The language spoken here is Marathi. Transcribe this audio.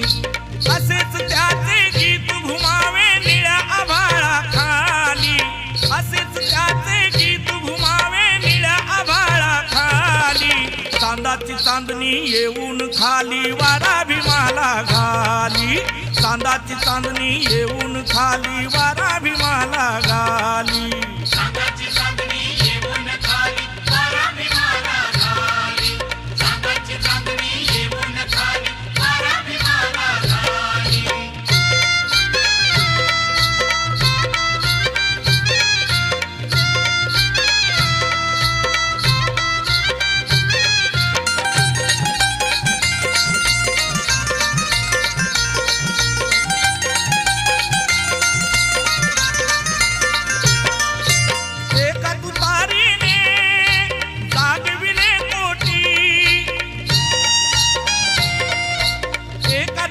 असेच त्याचे गीत घुमावे निळ्या आभाळा खाली. असेच त्याचे गीत घुमावे निळ्या आभाळा खाली. चांदाची चांदणी येऊन खाली वारा भीमाला घाली. चांदाची चांदणी येऊन खाली वारा